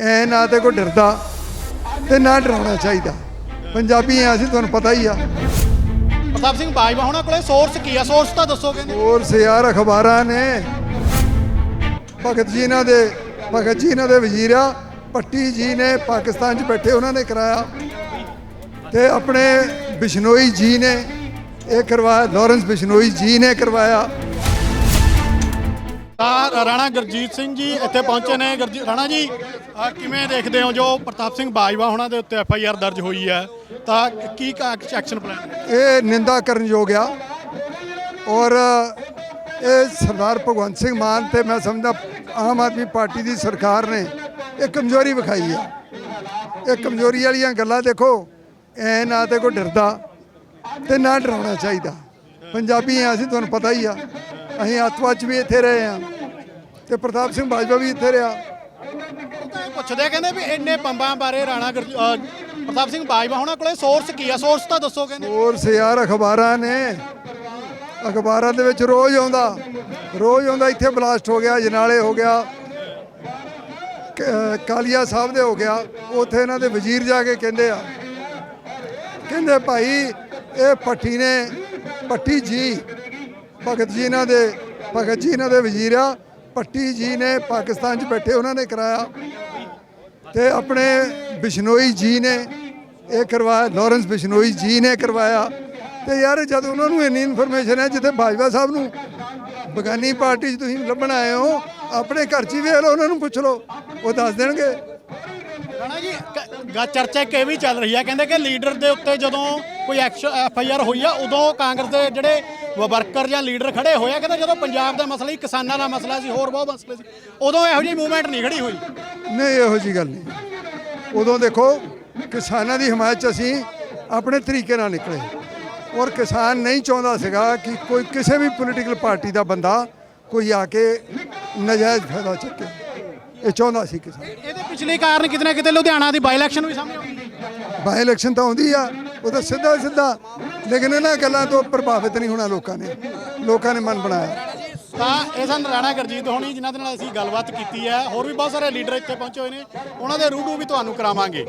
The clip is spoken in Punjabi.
ਐ ਨਾ ਤੇ ਕੋਈ ਡਰਦਾ ਤੇ ਨਾ ਡਰਾਉਣਾ ਚਾਹੀਦਾ। ਪੰਜਾਬੀ ਆ ਅਸੀਂ ਤੁਹਾਨੂੰ ਪਤਾ ਹੀ ਆ। ਪ੍ਰਤਾਪ ਸਿੰਘ ਬਾਜਵਾ ਹੋਣਾ ਕੋਲੇ ਸੋਰਸ ਕੀ ਆ? ਸੋਰਸ ਤਾਂ ਦੱਸੋ ਕਹਿੰਦੇ। ਹੋਰ ਸਿਆਰ ਅਖਬਾਰਾਂ ਨੇ। ਭਗਤ ਜੀ ਇਹਨਾਂ ਦੇ ਭਗਤ ਜੀ ਇਹਨਾਂ ਦੇ ਵਜ਼ੀਰ ਆ। ਪੱਟੀ ਜੀ ਨੇ ਪਾਕਿਸਤਾਨ 'ਚ ਬੈਠੇ ਉਹਨਾਂ ਨੇ ਕਰਾਇਆ। ਤੇ ਆਪਣੇ ਬਿਸ਼ਨੋਈ ਜੀ ਨੇ ਇਹ ਕਰਵਾਇਆ ਲਾਰੈਂਸ ਬਿਸ਼ਨੋਈ ਜੀ ਨੇ ਕਰਵਾਇਆ। ਤਾਂ ਰਾਣਾ ਗੁਰਜੀਤ ਸਿੰਘ ਜੀ ਇੱਥੇ ਪਹੁੰਚੇ ਨੇ। ਗੁਰਜੀਤ ਰਾਣਾ ਜੀ ਆਹ ਕਿਵੇਂ ਦੇਖਦੇ ਹੋ ਜੋ ਪ੍ਰਤਾਪ ਸਿੰਘ ਬਾਜਵਾ ਉਹਨਾਂ ਦੇ ਉੱਤੇ ਐਫ ਆਈ ਆਰ ਦਰਜ ਹੋਈ ਹੈ? ਤਾਂ ਕੀ ਐਕਸ਼ਨ ਪਲਾਨ ਇਹ ਨਿੰਦਾ ਕਰਨ ਯੋਗ ਆ। ਔਰ, ਇਹ ਸਰਦਾਰ ਭਗਵੰਤ ਸਿੰਘ ਮਾਨ ਤੇ ਮੈਂ ਸਮਝਦਾ ਆਮ ਆਦਮੀ ਪਾਰਟੀ ਦੀ ਸਰਕਾਰ ਨੇ ਇਹ ਕਮਜ਼ੋਰੀ ਵਿਖਾਈ ਆ। ਇਹ ਕਮਜ਼ੋਰੀ ਵਾਲੀਆਂ ਗੱਲਾਂ ਦੇਖੋ, ਐ ਨਾ ਤੇ ਕੋਈ ਡਰਦਾ ਤੇ ਨਾ ਡਰਾਉਣਾ ਚਾਹੀਦਾ। ਪੰਜਾਬੀ ਆ ਅਸੀਂ ਤੁਹਾਨੂੰ ਪਤਾ ਹੀ ਆ। ਅਸੀਂ ਅੱਤਵਾਦ 'ਚ ਵੀ ਇੱਥੇ ਰਹੇ ਆ ਤੇ ਪ੍ਰਤਾਪ ਸਿੰਘ ਬਾਜਵਾ ਵੀ ਇੱਥੇ ਰਿਹਾ। ਪੁੱਛਦੇ ਕਹਿੰਦੇ ਵੀ ਇੰਨੇ ਪੰਬਾਂ ਬਾਰੇ ਰਾਣਾ ਪ੍ਰਤਾਪ ਸਿੰਘ ਬਾਜਵਾ ਹੋਣਾ ਕੋਲੇ ਸੋਰਸ ਕੀ ਆ? ਸੋਰਸ ਤਾਂ ਦੱਸੋ ਕਹਿੰਦੇ। ਹੋਰ ਸਿਆਰ ਅਖਬਾਰਾਂ ਨੇ। ਅਖਬਾਰਾਂ ਦੇ ਵਿੱਚ ਰੋਜ਼ ਆਉਂਦਾ। ਰੋਜ਼ ਆਉਂਦਾ ਇੱਥੇ ਬਲਾਸਟ ਹੋ ਗਿਆ ਜਨਾਲੇ ਹੋ ਗਿਆ ਕਾਲੀਆ ਸਾਹਿਬ ਦੇ ਹੋ ਗਿਆ। ਉੱਥੇ ਇਹਨਾਂ ਦੇ ਵਜ਼ੀਰ ਜਾ ਕੇ ਕਹਿੰਦੇ ਆ। ਕਹਿੰਦੇ ਭਾਈ ਇਹ ਪੱਠੀ ਨੇ ਪੱਟੀ ਜੀ ਭਗਤ ਜੀ ਇਹਨਾਂ ਦੇ, ਭਗਤ ਜੀ ਇਹਨਾਂ ਦੇ ਵਜ਼ੀਰ ਆ। ਪੱਟੀ ਜੀ ਨੇ ਪਾਕਿਸਤਾਨ 'ਚ ਬੈਠੇ, ਉਹਨਾਂ ਨੇ ਕਰਾਇਆ। ਤੇ ਆਪਣੇ ਬਿਸ਼ਨੋਈ ਜੀ ਨੇ ਇਹ ਕਰਵਾਇਆ, ਲਾਰੈਂਸ ਬਿਸ਼ਨੋਈ ਜੀ ਨੇ ਕਰਵਾਇਆ। ਤੇ ਯਾਰ ਜਦ ਉਹਨਾਂ ਨੂੰ ਇੰਨੀ ਇਨਫੋਰਮੇਸ਼ਨ ਹੈ, ਜਿੱਥੇ ਬਾਜਵਾ ਸਾਹਿਬ ਨੂੰ ਬਗਾਨੀ ਪਾਰਟੀ 'ਚ ਤੁਸੀਂ ਲੱਭਣ ਆਏ ਹੋ, ਆਪਣੇ ਘਰ 'ਚ ਹੀ ਵੇਖ ਲਓ, ਉਹਨਾਂ ਨੂੰ ਪੁੱਛ ਲਓ, ਉਹ ਦੱਸ ਦੇਣਗੇ। ਰਾਣਾ ਜੀ ਕ- ਗਾ ਚਰਚਾ ਇੱਕ ਇਹ ਵੀ ਚੱਲ ਰਹੀ ਆ ਕਹਿੰਦੇ ਕਿ ਲੀਡਰ ਦੇ ਉੱਤੇ ਜਦੋਂ ਕੋਈ ਐਕਸ਼ਨ ਐਫ ਆਈ ਆਰ ਹੋਈ ਆ ਉਦੋਂ ਕਾਂਗਰਸ ਦੇ ਜਿਹੜੇ ਵਰਕਰ ਜਾਂ ਲੀਡਰ ਖੜੇ ਹੋਏ ਆ ਕਹਿੰਦੇ ਜਦੋਂ ਪੰਜਾਬ ਦਾ ਮਸਲਾ ਹੀ ਕਿਸਾਨਾਂ ਦਾ ਮਸਲਾ ਸੀ ਹੋਰ ਬਹੁਤ ਮਸਲੇ ਸੀ ਉਦੋਂ ਇਹੋ ਜਿਹੀ ਮੂਵਮੈਂਟ ਨਹੀਂ ਖੜੀ ਹੋਈ। ਨਹੀਂ ਇਹੋ ਜੀ ਗੱਲ ਨਹੀਂ। ਉਦੋਂ ਦੇਖੋ ਕਿਸਾਨਾਂ ਦੀ ਹਮਾਇਤ 'ਚ ਅਸੀਂ ਆਪਣੇ ਤਰੀਕੇ ਨਾਲ ਨਿਕਲੇ। ਔਰ ਕਿਸਾਨ ਨਹੀਂ ਚਾਹੁੰਦਾ ਸੀਗਾ ਕਿ ਕੋਈ ਕਿਸੇ ਵੀ ਪੋਲੀਟੀਕਲ ਪਾਰਟੀ ਦਾ ਬੰਦਾ ਕੋਈ ਆ ਕੇ ਨਜਾਇਜ਼ ਫਾਇਦਾ ਚੱਕੇ। ਇਹ ਚਾਹੁੰਦਾ ਸੀ ਕਿਸਾਨ। ਇਹਦੇ ਪਿਛਲੇ ਕਾਰਨ ਕਿਤੇ ਨਾ ਕਿਤੇ ਲੁਧਿਆਣਾ ਦੀ ਬਾਈ ਇਲੈਕਸ਼ਨ ਵੀ ਸਾਹਮਣੇ ਆਉਂਦੀ। ਬਾਈ ਇਲੈਕਸ਼ਨ ਤਾਂ ਆਉਂਦੀ ਆ ਉਹ ਤਾਂ ਸਿੱਧਾ ਸਿੱਧਾ। ਲੇਕਿਨ ਇਹਨਾਂ ਗੱਲਾਂ ਤੋਂ ਪ੍ਰਭਾਵਿਤ ਨਹੀਂ ਹੋਣਾ ਲੋਕਾਂ ਨੇ। ਲੋਕਾਂ ਨੇ ਮਨ ਬਣਾਇਆ। ਤਾਂ ਇਹ ਸਨ ਰਾਣਾ ਗੁਰਜੀਤ ਹੋਣੀ ਜਿਨ੍ਹਾਂ ਦੇ ਨਾਲ ਅਸੀਂ ਗੱਲਬਾਤ ਕੀਤੀ ਹੈ। ਹੋਰ ਵੀ ਬਹੁਤ ਸਾਰੇ ਲੀਡਰ ਇੱਥੇ ਪਹੁੰਚੇ ਹੋਏ ਨੇ। ਉਹਨਾਂ ਦੇ ਰੂਬਰੂ ਵੀ ਤੁਹਾਨੂੰ ਕਰਾਵਾਂਗੇ।